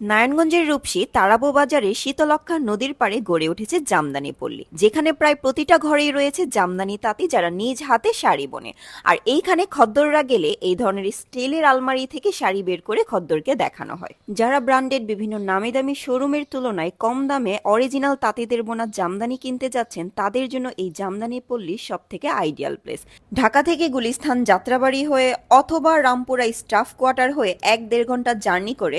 নারায়ণগঞ্জের রূপসী তারাবো বাজারে শীতলক্ষা নদীর পাড়ে গড়ে উঠেছে জামদানি পল্লী, যেখানে প্রায় প্রতিটা ঘরেই রয়েছে জামদানি তাঁতি যারা নিজ হাতে শাড়ি বোনে। আর এইখানে খদ্দররা গেলে এই ধরনের স্টিলের আলমারি থেকে শাড়ি বের করে খদ্দরকে দেখানো হয়। যারা ব্র্যান্ডেড বিভিন্ন নামি দামি শোরুমের তুলনায় কম দামে অরিজিনাল তাঁতিদের বোনা জামদানি কিনতে যাচ্ছেন, তাদের জন্য এই জামদানি পল্লী সব থেকে আইডিয়াল প্লেস। ঢাকা থেকে গুলিস্থান যাত্রাবাড়ি হয়ে অথবা রামপুরা স্টাফ কোয়ার্টার হয়ে এক দেড় ঘণ্টা জার্নি করে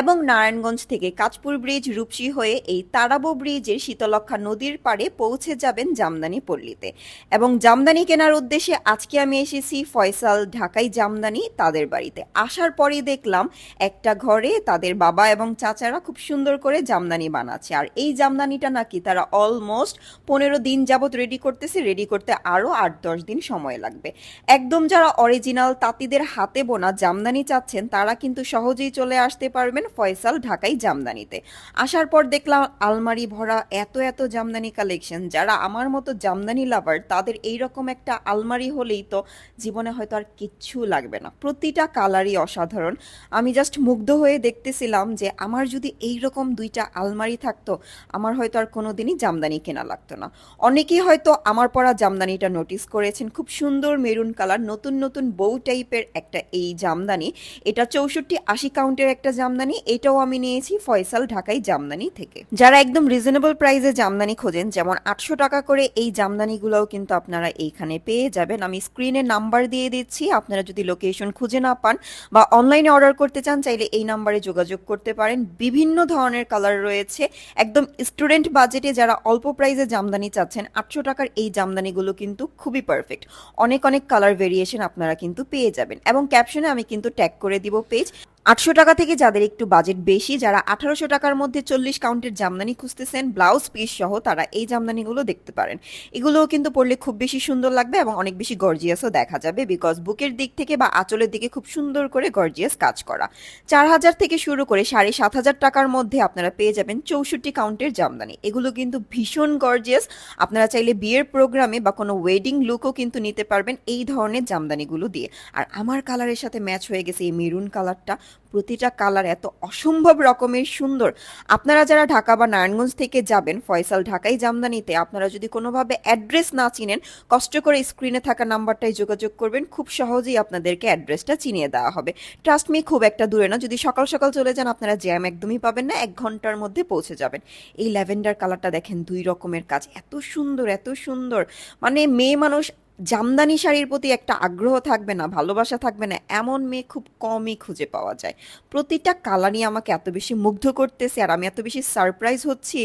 এবং নারায়ণগঞ্জ থেকে কাঁচপুর ব্রিজ রূপসী হয়ে এই তারাবো ব্রিজের শীতলক্ষা নদীর পাড়ে পৌঁছে যাবেন জামদানি পল্লীতে। এবং জামদানি কেনার উদ্দেশ্যে আজকে আমি এসেছি ফয়সাল ঢাকাই জামদানি তাদের বাড়িতে। আসার পরেই দেখলাম একটা ঘরে তাদের বাবা এবং চাচারা খুব সুন্দর করে জামদানি বানাচ্ছে। আর এই জামদানিটা নাকি তারা অলমোস্ট পনেরো দিন যাবত রেডি করতেছে রেডি করতে আরও আট দশ দিন সময় লাগবে। একদম যারা অরিজিনাল তাঁতিদের হাতে বোনা জামদানি চাচ্ছেন, তারা কিন্তু সহজেই চলে আসতে পারবেন ফয়সাল ঢাকাই জামদানিতে। আসার পর দেখলাম আলমারি ভরা এত এত জামদানি কালেকশন যারা আমার মতো জামদানি লাভার তাদের এইরকম একটা আলমারি হলেই তো জীবনে হয়তো আর কিচ্ছু লাগবে না। প্রতিটা কালারই অসাধারণ। আমি জাস্ট মুগ্ধ হয়ে দেখতেছিলাম যে আমার যদি এইরকম দুইটা আলমারি থাকতো, আমার হয়তো আর কোনোদিনই জামদানি কেনা লাগতো না। অনেকেই হয়তো আমার পরা জামদানিটা নোটিস করেছেন, খুব সুন্দর মেরুন কালার নতুন নতুন বউ টাইপের একটা এই জামদানি। এটা চৌষট্টি আশি কাউন্টের একটা জামদানি, এটাও আমি নিয়েছি ফয়সাল ঢাকাই জামদানি থেকে। যারা একদম রিজনেবল প্রাইসে জামদানি খোঁজেন, যেমন আটশো টাকা করে এই জামদানিগুলোও কিন্তু আপনারা এইখানে পেয়ে যাবেন। আমি স্ক্রিনে নাম্বার দিয়ে দিচ্ছি, আপনারা যদি লোকেশন খুঁজে না পান বা অনলাইনে অর্ডার করতে চান, চাইলে এই নাম্বারে যোগাযোগ করতে পারেন। বিভিন্ন ধরনের কালার রয়েছে। একদম স্টুডেন্ট বাজেটে যারা অল্প প্রাইসে জামদানি চাচ্ছেন, আটশো টাকার এই জামদানিগুলো কিন্তু খুবই পারফেক্ট অনেক অনেক কালার ভেরিয়েশন আপনারা কিন্তু পেয়ে যাবেন। এবং ক্যাপশনে আমি কিন্তু ট্যাগ করে দিব পেজ আটশো টাকা থেকে যাদের একটু বাজেট বেশি, যারা আঠারোশো টাকার মধ্যে চল্লিশ কাউন্টের জামদানি খুঁজতেছেন, ব্লাউজ পিস সহ তারা এই জামদানিগুলো দেখতে পারেন। এগুলোও কিন্তু পরলে খুব বেশি সুন্দর লাগবে এবং অনেক বেশি গর্জিয়াসও দেখা যাবে বিকজ বুকের দিক থেকে বা আঁচলের দিকে খুব সুন্দর করে গর্জিয়াস কাজ করা। চার হাজার থেকে শুরু করে সাড়ে সাত হাজার টাকার মধ্যে আপনারা পেয়ে যাবেন চৌষট্টি কাউন্টের জামদানি। এগুলো কিন্তু ভীষণ গর্জিয়াস আপনারা চাইলে বিয়ের প্রোগ্রামে বা কোনো ওয়েডিং লুকও কিন্তু নিতে পারবেন এই ধরনের জামদানিগুলো দিয়ে। আর আমার কালারের সাথে ম্যাচ হয়ে গেছে এই মেরুন কালারটা প্রতিটা কালার এত অসম্ভব রকমের সুন্দর। আপনারা যারা ঢাকা বা নারায়ণগঞ্জ থেকে যাবেন, ফয়সাল ঢাকাই জামদানিতে, আপনারা যদি কোনোভাবে অ্যাড্রেস না চিনেন, কষ্ট করে স্ক্রিনে থাকা নাম্বারটাই যোগাযোগ করবেন, খুব সহজেই আপনাদেরকে অ্যাড্রেসটা চিনিয়ে দেওয়া হবে। ট্রাস্ট মি খুব একটা দূরে না, যদি সকাল সকাল চলে যান, আপনারা জ্যাম একদমই পাবেন না, এক ঘণ্টার মধ্যে পৌঁছে যাবেন। এই ল্যাভেন্ডার কালারটা দেখেন, দুই রকমের কাজ, এত সুন্দর এত সুন্দর। মানে মেয়ে মানুষ জামদানি শাড়ির প্রতি একটা আগ্রহ থাকবে না, ভালোবাসা থাকবে না, এমন মেয়ে খুব কমই খুঁজে পাওয়া যায়। প্রতিটা কালারই আমাকে এত বেশি মুগ্ধ করতেছে আর আমি এত বেশি সারপ্রাইজ হচ্ছি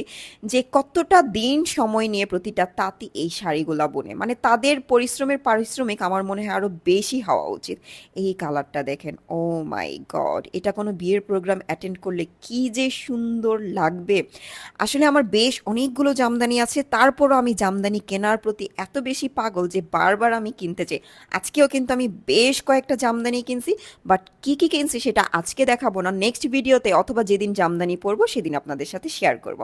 যে কতটা দিন সময় নিয়ে প্রতিটা তাঁতি এই শাড়িগুলা বোনে। মানে তাদের পরিশ্রমের পারিশ্রমিক আমার মনে হয় আরও বেশি হওয়া উচিত। এই কালারটা দেখেন ও মাই গড এটা কোনো বিয়ের প্রোগ্রাম অ্যাটেন্ড করলে কি যে সুন্দর লাগবে। আসলে আমার বেশ অনেকগুলো জামদানি আছে, তারপরও আমি জামদানি কেনার প্রতি এত বেশি পাগল যে বারবার আমি কিনতে চাই। আজকেও কিন্তু আমি বেশ কয়েকটা জামদানি কিনছি বাট কি কি কিনছি সেটা আজকে দেখাবো না। নেক্সট ভিডিওতে অথবা যেদিন জামদানি পরবো, সেদিন আপনাদের সাথে শেয়ার করব।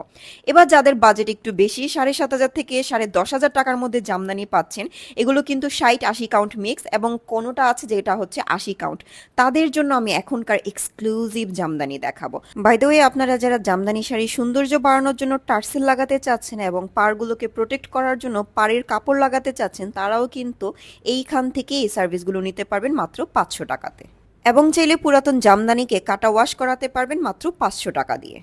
এবার যাদের বাজেট একটু বেশি, সাড়ে সাত হাজার থেকে সাড়ে দশ হাজার টাকার মধ্যে জামদানি পাচ্ছেন, এগুলো কিন্তু ষাট আশি কাউন্ট মিক্স এবং কোনোটা আছে যেটা হচ্ছে আশি কাউন্ট তাদের জন্য আমি এখনকার এক্সক্লুসিভ জামদানি দেখাবো। বাই ওয়ে আপনারা যারা জামদানি শাড়ি সৌন্দর্য বাড়ানোর জন্য টার্সেল লাগাতে চাচ্ছেন এবং পাড়গুলোকে প্রোটেক্ট করার জন্য পাড়ের কাপড় লাগাতে চাচ্ছেন, তারাও কিন্তু এইখান থেকে এই সার্ভিসগুলো নিতে পারবেন মাত্র পাঁচশো টাকাতে। এবং চাইলে পুরাতন জামদানিকে কাটা ওয়াশ করাতে পারবেন মাত্র পাঁচশো টাকা দিয়ে।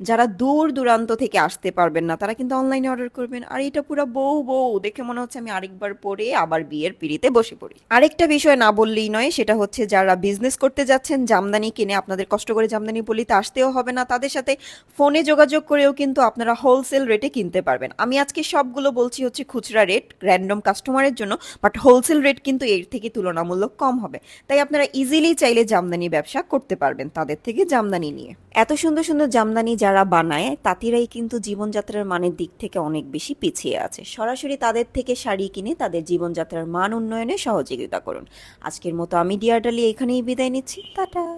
যারা দূর দূরান্ত থেকে আসতে পারবেন না, তারা কিন্তু অনলাইনে অর্ডার করবেন। আর এটা পুরো বউ বউ, দেখে মনে হচ্ছে আমি আরেকবার পরে আবার বিয়ের পিড়িতে বসে পড়ি। আরেকটা বিষয় না বললেই নয়, সেটা হচ্ছে যারা বিজনেস করতে যাচ্ছেন, জামদানি কিনে আপনাদের কষ্ট করে জামদানি পলিতে আসতেও হবে না। তাদের সাথে ফোনে যোগাযোগ করেও কিন্তু আপনারা হোলসেল রেটে কিনতে পারবেন। আমি আজকে সবগুলো বলছি হচ্ছে খুচরা রেট র্যান্ডম কাস্টমারের জন্য বাট হোলসেল রেট কিন্তু এর থেকে তুলনামূলক কম হবে। তাই আপনারা ইজিলি চাইলে জামদানি ব্যবসা করতে পারবেন তাদের থেকে জামদানি নিয়ে। এত সুন্দর সুন্দর জামদানি যারা বানায়, তাঁতিরাই কিন্তু জীবনযাত্রার মানের দিক থেকে অনেক বেশি পিছিয়ে আছে। সরাসরি তাদের থেকে শাড়ি কিনে তাদের জীবনযাত্রার মান উন্নয়নে সহযোগিতা করুন। আজকের মতো আমি ডিয়ারডালি এখানেই বিদায় নিচ্ছি। টাটা।